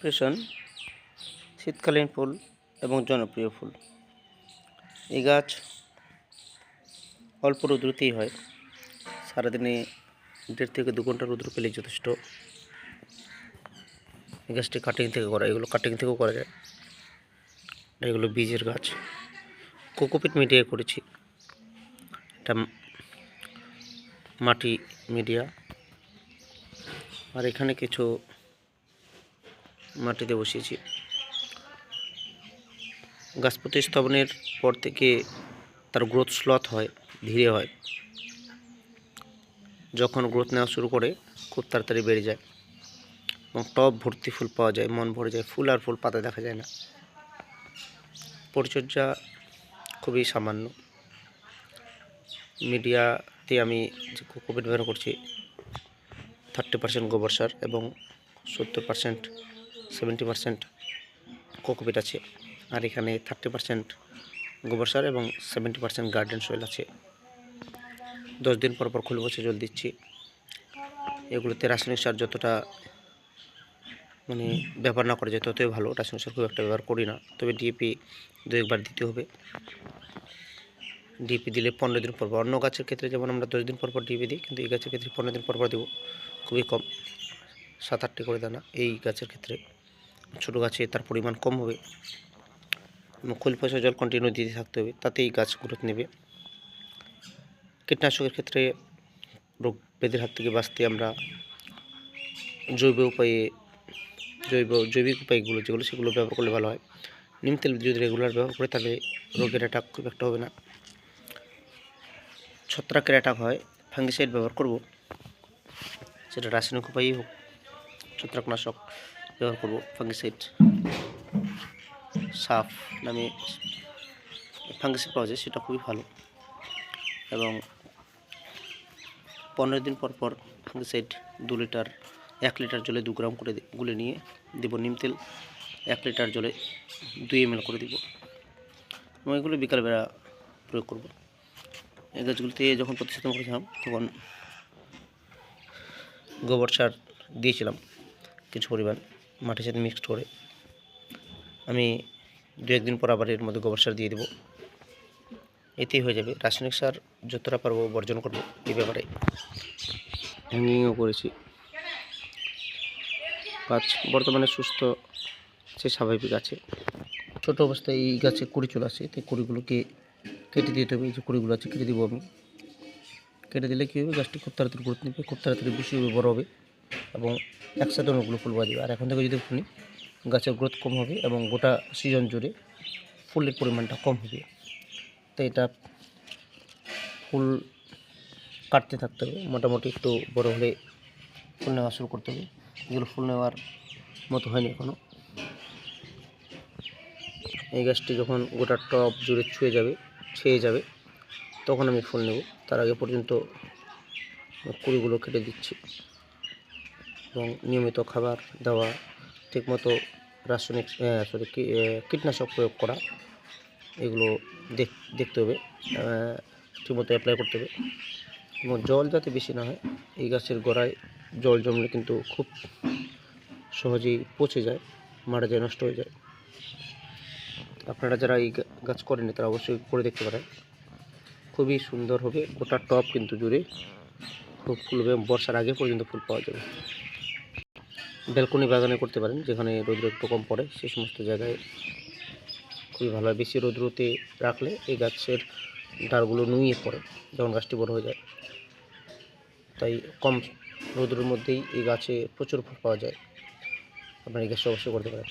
Impression শীতকালীন ফুল এবং জনপ্রিয় ফুল। এই গাছ অল্প রৌদ্রতেই হয়। সারাদিনে দেড় থেকে দু ঘণ্টা রৌদ্র পেলেই যথেষ্ট। এই গাছটি কাটিং থেকে করা, এগুলো কাটিং থেকেও করা যায়। এগুলো বীজের গাছ। কোকোপিট মিডিয়া করেছি। এটা মাটি মিডিয়া। আর এখানে কিছু মাটিতে বসিয়েছি। গাছ প্রতিস্থাপনের পর থেকে তার গ্রোথ স্লথ হয়, ধীরে হয়। যখন গ্রোথ নেওয়া শুরু করে, খুব তাড়াতাড়ি বেড়ে যায় এবং টব ভর্তি ফুল পাওয়া যায়, মন ভরে যায়, ফুল আর ফুল পাতা দেখা যায় না। পরিচর্যা খুবই সামান্য। মিডিয়াতে আমি যে কোকোপিট ব্যবহার করছি থার্টি পার্সেন্ট গোবর সার এবং সত্তর পার্সেন্ট সেভেন্টি পার্সেন্ট কোকোপিট আছে, আর এখানে থার্টি পার্সেন্ট গোবর সার এবং সেভেন্টি পার্সেন্ট গার্ডেন সয়েল আছে। দশ দিন পর পর খুলে বসে জল দিচ্ছি। এগুলোতে রাসায়নিক সার যতটা মানে ব্যবহার না করা যায়, ততই ভালো। রাসায়নিক সার খুব একটা ব্যবহার করি না, তবে ডিএপি দু একবার দিতে হবে। ডিপি দিলে পনেরো দিন পর পর। অন্য গাছের ক্ষেত্রে যেমন আমরা দশ দিন পর পর ডিপি দিই, কিন্তু এই গাছের ক্ষেত্রে পনেরো দিন পর পর দেবো, খুবই কম, সাত আটটি করে দানা এই গাছের ক্ষেত্রে। ছোটো গাছে তার পরিমাণ কম হবে। এবং খোল পয়সা জল কন্টিনিউ দিতে থাকতে হবে, তাতেই গাছ গ্রোথ নেবে। কীটনাশকের ক্ষেত্রে রোগ ব্যাধির হাত থেকে বাঁচতে আমরা জৈব উপায়ে, জৈব, জৈবিক উপায়গুলো যেগুলো সেগুলো ব্যবহার করলে ভালো হয়। নিম তেল যদি রেগুলার ব্যবহার করে তাহলে রোগের অ্যাটাক খুব একটা হবে না। ছত্রাকের অ্যাটাক হয় ফাঙ্গিসাইড ব্যবহার করব, সেটা রাসায়নিক উপায়ই হোক, ছত্রাকনাশক। ব্যবহার করব ফাঙ্গিসাইড সাফ নামে ফাঙ্গিসাইড পাওয়া যায়, সেটা খুবই ভালো। এবং পনেরো দিন পর পর ফাঙ্গিসাইড দু লিটার, এক লিটার জলে দু গ্রাম করে গুলে নিয়ে দেবো নিম তেল, এক লিটার জলে দুই এম করে দিব। এবং এগুলো বিকালবেলা প্রয়োগ করব। এই গাছগুলিতে যখন প্রতিস্থাপন করেছিলাম, তখন গোবর সার দিয়েছিলাম, কিছু পরিমাণ। মাটির সাথে মিক্সড করে আমি দু একদিন পর আবার এর মধ্যে গোবর সার দিয়ে দেবো। এতেই হয়ে যাবে। রাসায়নিক সার যতটা পারব বর্জন করব এই ব্যাপারে। হ্যাঙ্গিংও করেছি। গাছ বর্তমানে সুস্থ আছে স্বাভাবিক আছে। ছোট অবস্থায় এই গাছে কুড়ি চলে আসে তো কুড়িগুলোকে কেটে দিতে হবে। এই যে কুড়িগুলো আছে কেটে দেবো আমি। কেটে দিলে কী হবে? গাছটি খুব তাড়াতাড়ি গ্রোথ নেবে খুব তাড়াতাড়ি বেশি হবে বড় হবে। এবং একসাথে অনেকগুলো ফুল পাওয়া যাবে আর এখন থেকে যদি ফুল, গাছের গ্রোথ কম হবে এবং গোটা সিজন জুড়ে ফুলের পরিমাণটা কম হবে। তো এটা ফুল কাটতে থাকতে হবে। মোটামুটি একটু বড় হলে ফুল নেওয়া শুরু করতে হবে। এগুলো ফুল নেওয়ার মতো হয়নি এখনও এই গাছটি যখন গোটা টপ জুড়ে ছুঁয়ে যাবে, ছেয়ে যাবে, তখন আমি ফুল নেব। তার আগে পর্যন্ত কুড়িগুলো কেটে দিচ্ছি। এবং নিয়মিত খাবার দেওয়া, ঠিকমতো রাসায়নিক সরি কীটনাশক প্রয়োগ করা, এগুলো দেখ, দেখতে হবে ঠিকমতো অ্যাপ্লাই করতে হবে। এবং জল যাতে বেশি না হয়, এই গাছের গোড়ায় জল জমলে কিন্তু খুব সহজেই পচে যায় মারা যায়, নষ্ট হয়ে যায়। আপনারা যারা এই গাছ করেনি তারা অবশ্যই করে দেখতে পারেন। খুবই সুন্দর হবে, গোটা টপ কিন্তু জুড়ে, খুব ফুল হবে বর্ষার আগে পর্যন্ত ফুল পাওয়া যাবে। ব্যালকনি বাগানে করতে পারেন, যেখানে রৌদ্র একটু কম পড়ে সেই সমস্ত জায়গায় খুবই ভালো হয়। বেশি রৌদ্রতে রাখলে এই গাছের ডালগুলো নুয়ে পড়ে, যখন গাছটি বড় হয়ে যায়। তাই কম রৌদ্রের মধ্যেই এই গাছে প্রচুর ফল পাওয়া যায়। আপনার এই গাছটা অবশ্যই করতে পারেন।